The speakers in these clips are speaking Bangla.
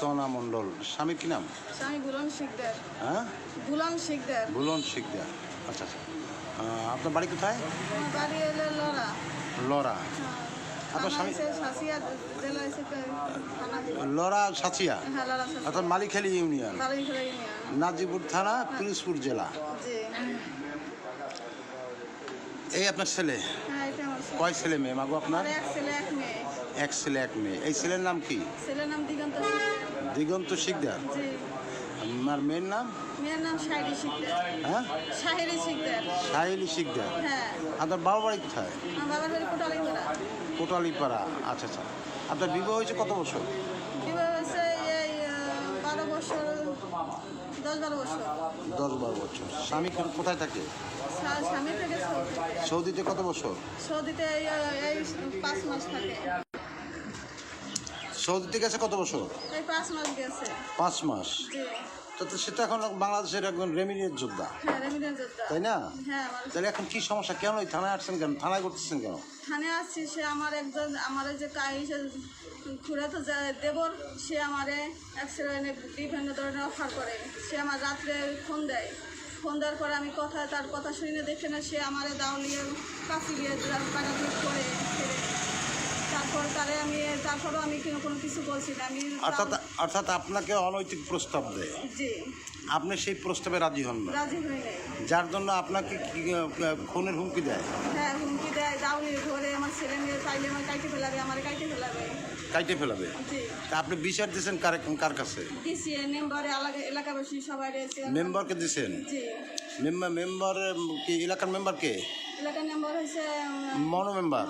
তনা মণ্ডল। স্বামী কি নাম? স্বামী বুলন শিকদার। হ্যাঁ? বুলন শিকদার। বুলন শিকদার। আচ্ছা আচ্ছা। আপনার বাড়ি কোথায়? বাড়ি লরা। আপনার স্বামী লরা হ্যাঁ লড়া শাসিয়া অর্থাৎ মালিখালী ইউনিয়ন? নাজিপুর থানা পিরোজপুর জেলা? এই আপনার ছেলে? হ্যাঁ। কয় ছেলে মেয়ে? মাগো আপনার? এক ছেলে এক মেয়ে। এই ছেলের নাম কি? ছেলের নাম দিগন্ত। দিগন্ত শিকদার। আর মেয়ের নাম? মেয়ের নাম শাহিরি শিকদার। হ্যাঁ? শাহিরি শিকদার। সাহেলি শিকদার। হ্যাঁ। আপনার বাবা বাড়ি কোথায়? আমার বাবার বাড়ি কোটালি ঘোরা কোটালিপাড়া। আচ্ছা আচ্ছা। আপনার বিবাহ হয়েছে কত বছর? বিবাহ হয়েছে এই বারো বছর দশ বারো বছর। দশ বারো বছর। স্বামী কোথায় থাকে? স্বামী থেকে সৌদি। সৌদিতে কত বছর? সৌদিতে এই পাঁচ মাস থাকে। সৌদিতে গেছে কত বছর? এই পাঁচ মাস তো তো সেটা এখন বাংলাদেশের একজন রেমিডিয়েট যোদ্ধা। হ্যাঁ রেমিডেন্স তাই না? হ্যাঁ তাহলে এখন কি সমস্যা? কেন এই থানায় আসছেন কেন? থানায় করতেছেন কেন? থানে আসছি সে আমার একজন আমার ওই যে সে ঘুরে তো দেবর সে আমারে অ্যাক্সিডেন্টে বিভিন্ন ধরনের অফার করে। সে আমার রাত্রে ফোন দেয়। ফোন দেওয়ার পরে আমি কথা তার কথা শুনে দেখে না সে আমারে দাউলিয়ে দিয়ে কাটাকুট করে। তারপর তারে আমি তারপরেও আমি কোনো কোনো কিছু বলছি না। আমি অর্থাৎ অর্থাৎ আপনাকে অনৈতিক প্রস্তাব দেয়। জি। আপনি সেই প্রস্তাবে রাজি হন না। রাজি নেই। যার জন্য আপনাকে কি, আহ, খুনের হুমকি দেয়? হ্যাঁ হুমকি দেয়। দাউলি ধরে আমার ছেলে মেয়ে চাইলে আমার কাইটে ফেলাবে আমার কাইটে ফেলাবে। কাইটে ফেলাবে? জি। তা আপনি বিচার দিয়েছেন কার কার কাছে? মেম্বারে এলাকাবাসী সবাই রয়েছে। মেম্বারকে দিয়েছেন জি। মেম্বার মেম্বার কি এলাকার মেম্বার কে? এলাকার মেম্বার হয়েছে মনো মেম্বার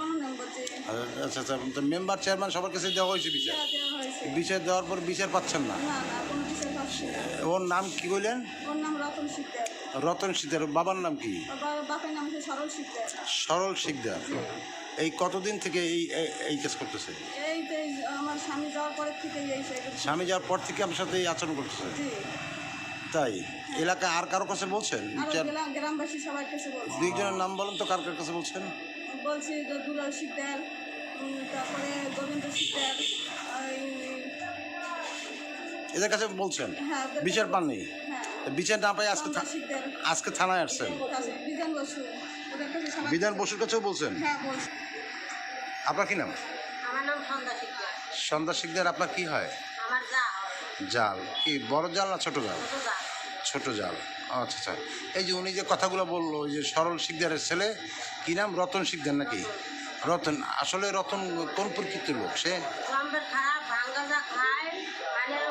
আচ্ছা আচ্ছা তো মেম্বার চেয়ারম্যান সবার কাছে দেওয়া হয়েছে বিচার হয়েছে। বিচার দেওয়ার পর বিচার পাচ্ছেন না? ওর নাম কি বললেন? ওর নাম রতন সিকদার বাবার নাম কি? নাম সরল শিকদার। সরল শিকদার। এই কতদিন থেকে এই এই- কাজ করতেছে? এই আমার স্বামী যাওয়ার পরের থেকে স্বামী যাওয়ার পর থেকে আমার সাথে এই আচরণ করতেছে? তাই? এলাকা আর কারও কাছে বলছেন? আর গ্রাম গ্রামবাসী সবার কাছে বলছি। দুইজনের নাম বলেন তো কার কার কাছে বলছেন? বলছি যে দুলাল শিকদার উম, তারপরে গোবিন্দ শিকদার এই- এদের কাছে বলছেন? হ্যাঁ ওদের বিচার পাননি? হ্যাঁ। বিচার না পাই আজকে শিকদার। আজকে থানায় আসছেন? কাছে বিধান বসু। ওদের কাছে সবার বিধান বসুর কাছেও বলছেন? হ্যাঁ বলছি। আপনার কি নাম? আমার নাম সন্ধ্যা শিকদার। সন্ধ্যা শিকদার আপনার কি হয়? আমার যা হয় জাল। কি বড় জাল না ছোট জাল? ছোট যা ছোট জাল। আচ্ছা আচ্ছা। এই যে উনি যে কথাগুলো বলল ওই যে সরল শিকদারের ছেলে কী নাম? রতন শিকদার নাকি? রতন আসলে রতন কোন প্রকৃতির লোক? সে? খায় মানে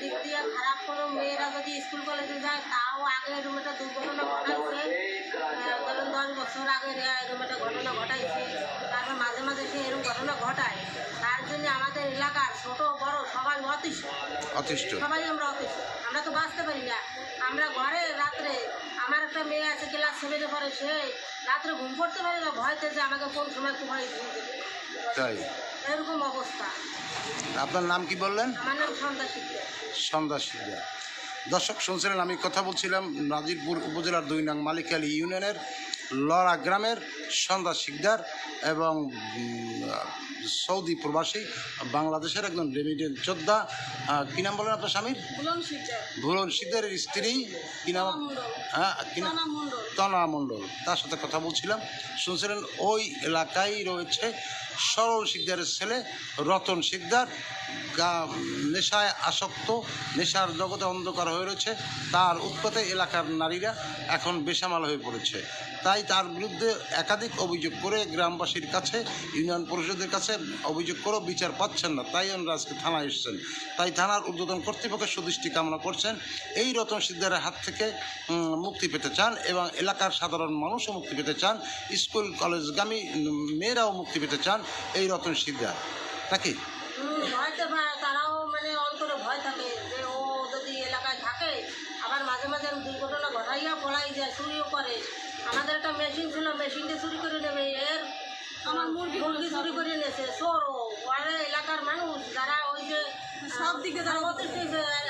দিক দিয়ে খারাপ কোনো মেয়েরা যদি স্কুল কলেজে যায় তাও আগে এরকম একটা দুর্ঘটনা ঘটাইছে। ধরুন দশ বছর আগে এরকম একটা ঘটনা ঘটাইছে। তারপর মাঝে মাঝে সে এরকম ঘটনা ঘটায়। তার জন্য আমাদের এলাকার ছোট বড় সবাই অতিষ্ঠ। অতিষ্ঠ। সবাই আমরা অতিষ্ঠ। আমরা তো বাঁচতে পারি না। আমরা ঘরে রাত্রে একটা মেয়ে আছে ক্লাস সেভেনে পড়ে সে রাত্রে ঘুম পড়তে পারে না ভয়তে যে আমাকে কোন সময় তোমার তাই? এরকম অবস্থা। আপনার নাম কি বললেন? আমার নাম সন্ধ্যা সন্ধ্যা দর্শক শুনছিলেন আমি কথা বলছিলাম নাজিরপুর উপজেলার দুই নং মালিকালী ইউনিয়নের লড়া গ্রামের সন্ধ্যা শিকদার এবং সৌদি প্রবাসী বাংলাদেশের একজন রেমিডেন্ট যোদ্ধা। কি নাম বলেন আপনার স্বামীর? ভুলন শিকদারের স্ত্রী। কি নাম? হ্যাঁ তানা মণ্ডল। তার সাথে কথা বলছিলাম। শুনছিলেন ওই এলাকায় রয়েছে সরল শিকদারের ছেলে রতন শিকদার। গা নেশায় আসক্ত নেশার জগতে অন্ধকার হয়ে রয়েছে। তার উৎপাতে এলাকার নারীরা এখন বেসামাল হয়ে পড়েছে। তাই তার বিরুদ্ধে একাধিক অভিযোগ করে গ্রামবাসীর কাছে, ইউনিয়ন পরিষদের কাছে অভিযোগ করেও বিচার পাচ্ছেন না। তাই ওনারা আজকে থানায় এসছেন। তাই থানার উদ্বোধন কর্তৃপক্ষের সুদৃষ্টি কামনা করছেন। এই রতন সিদ্ধারের হাত থেকে মুক্তি পেতে চান এবং এলাকার সাধারণ মানুষও মুক্তি পেতে চান। স্কুল, কলেজগামী মেয়েরাও মুক্তি পেতে চান এই রতন সিদ্ধার নাকি? মানে আবার মাঝে মাঝে দুর্ঘটনা ঘটাইয়া পলাই যায়, চুরিও করে। আমাদের একটা মেশিন ছিল মেশিনটা চুরি করে নেবে। এর আমার মুরগি মুরগি চুরি করে নিয়েছে। সর ওরে এলাকার মানুষ যারা ওই যে সব দিকে যারা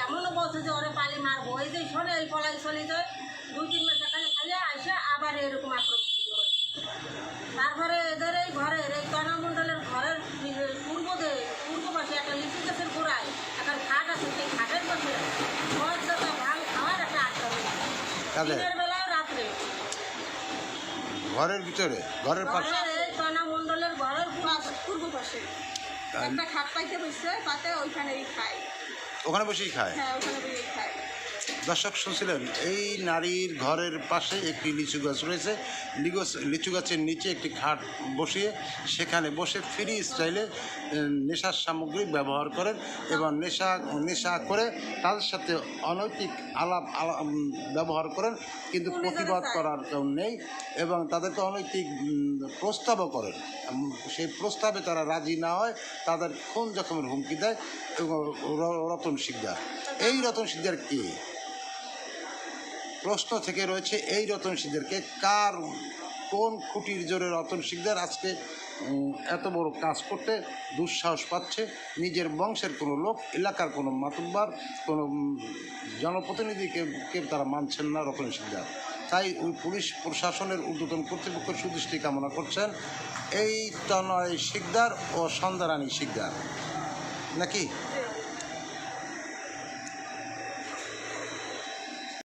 এমনও বলছে যে ওরে পালি মারবো। ওই যে শোনে এই পলাই চলে তো দুই তিন মাস খালি খালি আসে আবার এরকম আক্রমণ তারপরে এদের এই ঘরের এই কর্ণমণ্ডলের ঘরের পূর্ব পূর্ব পাশে একটা লিচু গাছের গোড়ায় একটা ঘাট আছে সেই ঘাটের পাশে ভালো খাওয়ার একটা আটকা ঘরের ভিতরে ঘরের পাশে। ঘরের পূর্ব একটা খাট পাইতে বসছে পাতে ওইখানেই খায়। ওখানে বসেই খায়? হ্যাঁ ওখানে বসেই খায়। দর্শক শুনছিলেন? এই নারীর ঘরের পাশে একটি লিচু গাছ রয়েছে। লিগস লিচু গাছের নিচে একটি খাট বসিয়ে সেখানে বসে ফ্রি স্টাইলে নেশার সামগ্রী ব্যবহার করেন এবং নেশা নেশা করে তাদের সাথে অনৈতিক আলাপ আলাপ ব্যবহার করেন কিন্তু প্রতিবাদ করার কেউ নেই এবং তাদেরকে অনৈতিক প্রস্তাবও করেন। সেই প্রস্তাবে তারা রাজি না হয় তাদের খুন জখমের হুমকি দেয় এবং রতন শিকদার। এই রতন শিকদার কে? প্রশ্ন থেকে রয়েছে এই রতন সিকদারকে কার, কোন খুঁটির জোরে রতন সিকদার আজকে এত বড় কাজ করতে দুঃসাহস পাচ্ছে? নিজের বংশের কোনো লোক, এলাকার কোনো মাতব্বার, কোনো জনপ্রতিনিধিকে কে তারা মানছেন না রতন সিকদার তাই ওই পুলিশ প্রশাসনের ঊর্ধ্বতন কর্তৃপক্ষ সুদৃষ্টি কামনা করছেন এই তনয় শিকদার ও সন্ধ্যারানী শিকদার নাকি?